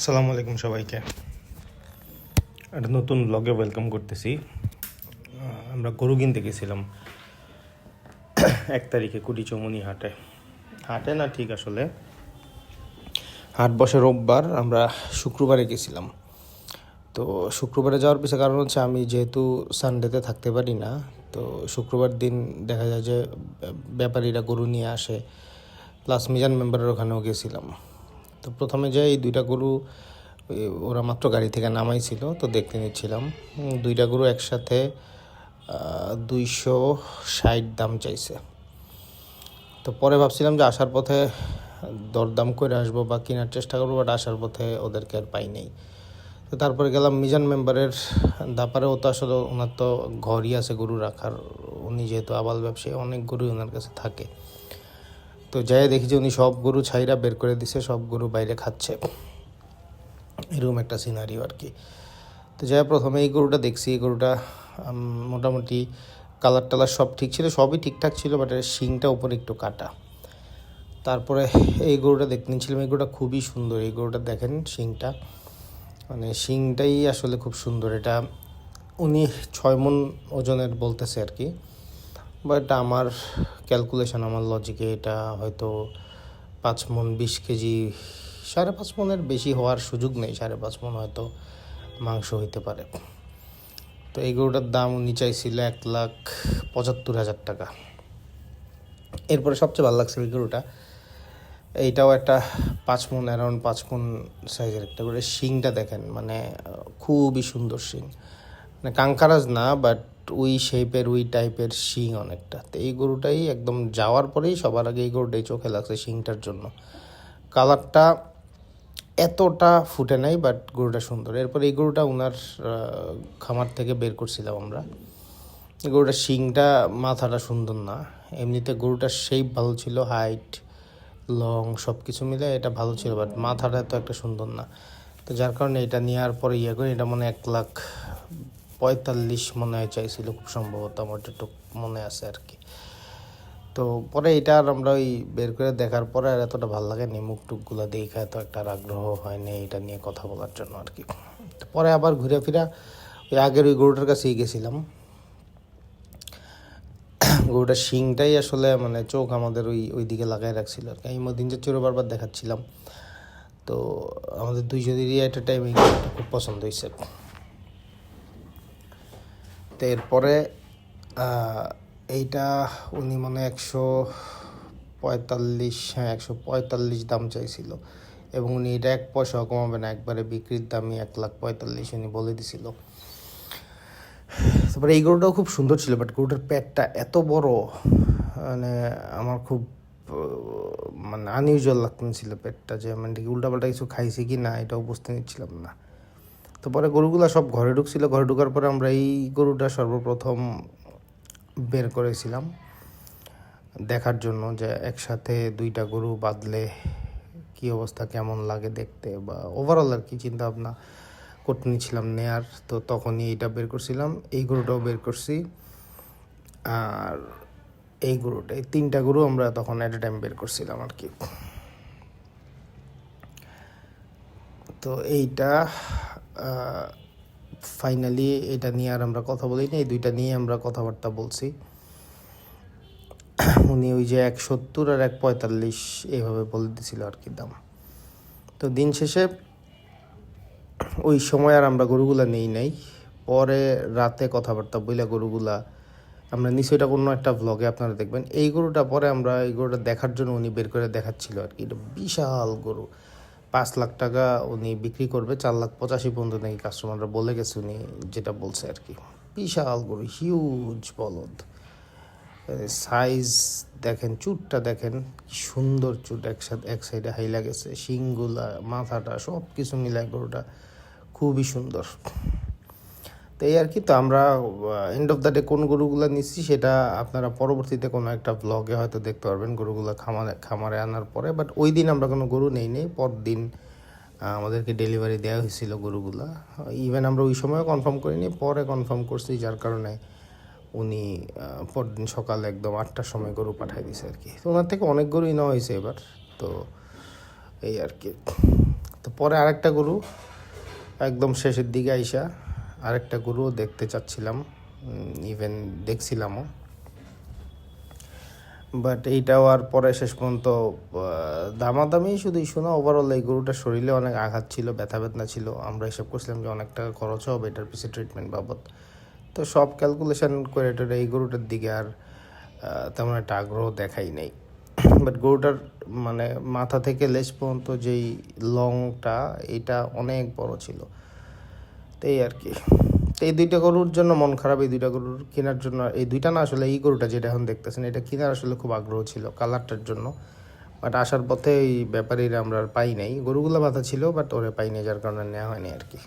আসসালামু আলাইকুম সবাইকে। একটা নতুন ব্লগে ওয়েলকাম করতেছি। আমরা গরু কিনতে গেছিলাম। এক তারিখে কুড়ি চৌমনি হাটে। হাটে না ঠিক আসলে? হাট বসে রোববার, আমরা শুক্রবারে গেছিলাম। তো শুক্রবারে যাওয়ার পিছনে কারণ হচ্ছে আমি যেহেতু সানডেতে থাকতে পারি না, তো শুক্রবার দিন দেখা যায় যে ব্যাপারীরা গরু নিয়ে আসে। প্লাস মিজান মেম্বারের ওখানেও গেছিলাম। তো প্রথমে যে এই দুইটা গরু ওরা মাত্র গাড়ি থেকে নামাইছিল তো দেখতে নিচ্ছিলাম। দুইটা গরু একসাথে দুইশো ষাট দাম চাইছে। তো পরে ভাবছিলাম যে আসার পথে দরদাম করে আসব বা কেনার চেষ্টা করব বাট আসার পথে ওদেরকে আর পাই নেই। তো তারপরে গেলাম মিজান মেম্বারের দাপারেও তো আসলে ওনার তো ঘরই আছে গরু রাখার, উনি যেহেতু আবাল ব্যবসায়ী, অনেক গরুই ওনার কাছে থাকে। তো যাই দেখি যে উনি সব গরু ছাইরা বের করে দিছে, সব গরু বাইরে খাচ্ছে। এরকম একটা সিনারিও আর কি। তো যাই প্রথমে এই গরুটা দেখছি, এই গরুটা মোটামুটি কালার টালার সব ঠিক ছিল, সবই ঠিকঠাক ছিল বাট এর শিংটা উপরে একটু কাটা। তারপরে এই গরুটা দেখতে নিয়েছিলাম এই গরুটা খুবই সুন্দর, এই গরুটা দেখেন শিংটা। মানে শিংটাই আসলে খুব সুন্দর, এটা উনি ছয় মন ওজনের বলতেছে আর কি। বাট আমার ক্যালকুলেশন আমার লজিকে এটা হয়তো পাঁচ মন বিশ কেজি, সাড়ে পাঁচ মনের বেশি হওয়ার সুযোগ নেই, সাড়ে পাঁচ মন হয়তো মাংস হইতে পারে। তো এই গরুটার দাম উনি চাইছিল এক লাখ পঁচাত্তর হাজার টাকা। এরপরে সবচেয়ে ভালো লাগছে এই গরুটা, এইটাও একটা পাঁচ মন অ্যারাউন্ড পাঁচ মন সাইজের একটা করে শিংটা দেখেন মানে খুবই সুন্দর শিং। মানে কাঙ্কারাজ না বাট ওই শেপের ওই টাইপের শিং অনেকটা। তো এই গরুটাই একদম যাওয়ার পরেই সবার আগে এই গরুটাই চোখে লাগছে শিংটার জন্য। কালারটা এতটা ফুটে নাই বাট গরুটা সুন্দর। এরপর এই গরুটা ওনার খামার থেকে বের করছিলাম আমরা। গরুটার শিংটা মাথাটা সুন্দর না। এমনিতে গরুটার শেপ ভালো ছিল হাইট লং সব কিছু মিলে এটা ভালো ছিল বাট মাথাটা তো একটা সুন্দর না। তো যার কারণে এটা নেওয়ার পরে ইয়ে করি, এটা মনে এক লাখ পঁয়তাল্লিশ মনে হয় চাইছিল, খুব সম্ভবত আমার যেটুক মনে আছে আর কি। তো পরে এটা আর আমরা ওই বের করে দেখার পরে আর এতটা ভালো লাগেনি মুখ টুকগুলো দেখে এত একটা আগ্রহ হয়নি এটা নিয়ে কথা বলার জন্য আর কি। পরে আবার ঘুরে ফিরা ওই আগের ওই গরুটার কাছেই গেছিলাম। গরুটার শিংটাই আসলে মানে চোখ আমাদের ওই ওই দিকে লাগাই রাখছিল আর কি। আমি যে চোরে বারবার দেখাচ্ছিলাম, তো আমাদের দুইজনেরই একটা টাইম খুব পছন্দ হয়েছে। তো এরপরে এইটা উনি মানে একশো পঁয়তাল্লিশ হ্যাঁ একশো পঁয়তাল্লিশ দাম চাইছিল। এবং উনি এটা এক পয়সাও কমাবে না, একবারে বিক্রির দামই এক লাখ পঁয়তাল্লিশ উনি বলে দিছিল। তারপরে এই গরুটাও খুব সুন্দর ছিল বাট গরুটার পেটটা এত বড় মানে আমার খুব মানে আনইউজুয়াল লাগতেছিল পেটটা যে মানে উল্টাপাল্টা কিছু খাইছি কি না, এটাও বুঝতে নিচ্ছিলাম না। তো পরে গরুগুলো সব ঘরে ঢুকছিল। ঘরে ঢুকার পরে আমরা এই গরুটা সর্বপ্রথম বের করেছিলাম দেখার জন্য যে একসাথে দুইটা গরু বাঁধলে কি অবস্থা, কেমন লাগে দেখতে বা ওভারঅল আর কি চিন্তা ভাবনা করতে নিচ্ছিলাম নেয়ার, তো তখনই এইটা বের করছিলাম। এই গরুটাও বের করছি। আর এই গরুটা, এই তিনটা গরু আমরা তখন অ্যাট এ টাইম বের করছিলাম আর কি। তো এইটা ফাইনালি এটা নিয়ে আর আমরা কথা বলিনি, এই দুইটা নিয়ে আমরা কথাবার্তা বলছি। উনি ওই যে এক সত্তর আর এক পঁয়তাল্লিশ এইভাবে বলে দিছিল আর কি দাম। তো দিন শেষে ওই সময় আর আমরা গরুগুলা নেই নাই, পরে রাতে কথাবার্তা বইলা গরুগুলা, আমরা নিশ্চয় এটা কোনো একটা ব্লগে আপনারা দেখবেন। এই গরুটা পরে আমরা, এই গরুটা দেখার জন্য উনি বের করে দেখাচ্ছিল আর কি। এটা বিশাল গরু। পাঁচ লাখ টাকা উনি বিক্রি করবে, চার লাখ পঁচাশি পর্যন্ত নাকি কাস্টমাররা বলে গেছে উনি যেটা বলছে আর কি। বিশাল গরু হিউজ বলদ। সাইজ দেখেন, চুটটা দেখেন সুন্দর চুট একসাথে, এক সাইডে হাইলা গেছে শিংগুলা মাথাটা সব কিছু মিলায় গরুটা, খুবই সুন্দর। তো এই আর কি, তো আমরা এন্ড অফ দ্য ডে কোন গরুগুলো নিচ্ছি সেটা আপনারা পরবর্তীতে কোনো একটা ব্লগে হয়তো দেখতে পারবেন গরুগুলো খামারে খামারে আনার পরে বাট ওই দিন আমরা কোনো গরু নেই নেই পর দিন আমাদেরকে ডেলিভারি দেওয়া হয়েছিল গরুগুলা। ইভেন আমরা ওই সময়ও কনফার্ম করিনি, পরে কনফার্ম করছি যার কারণে উনি পরদিন সকালে একদম আটটার সময় গরু পাঠিয়ে দিয়েছে আর কি। তো ওনার থেকে অনেক গরুই নেওয়া হয়েছে এবার, তো এই আর কি। তো পরে আরেকটা গরু, একদম শেষের দিকে আইসা আরেকটা গরু দেখতে চাচ্ছিলাম ইভেন দেখছিলামও। বাট এইটাও আর পরে শেষ পর্যন্ত দামাদামি শুধু ইস্যু না ওভারঅল এই গরুটার শরীরে অনেক আঘাত ছিল, ব্যথা বেদনা ছিল। আমরা হিসাব করছিলাম যে অনেক টাকা খরচ হবে এটার পিছিয়ে ট্রিটমেন্ট বাবদ। তো সব ক্যালকুলেশন করে এই গরুটার দিকে আর তেমন একটা আগ্রহ দেখাই নেই। বাট গরুটার মানে মাথা থেকে লেজ পর্যন্ত যেই লংটা এটা অনেক বড় ছিল। তো এই আর কি। তো এই দুইটা গরুর জন্য মন খারাপ, এই দুইটা গরুর কেনার জন্য এই দুইটা না আসলে এই গরুটা যেটা এখন দেখতেছেন, এটা কেনার আসলে খুব আগ্রহ ছিল কালারটার জন্য। বাট আসার পথে এই ব্যাপারীরা আমরা আর পাই নাই। গরুগুলো বাধা ছিল, বাট ওরে পাই নাই যার কারণে নেওয়া হয়নি আর কি।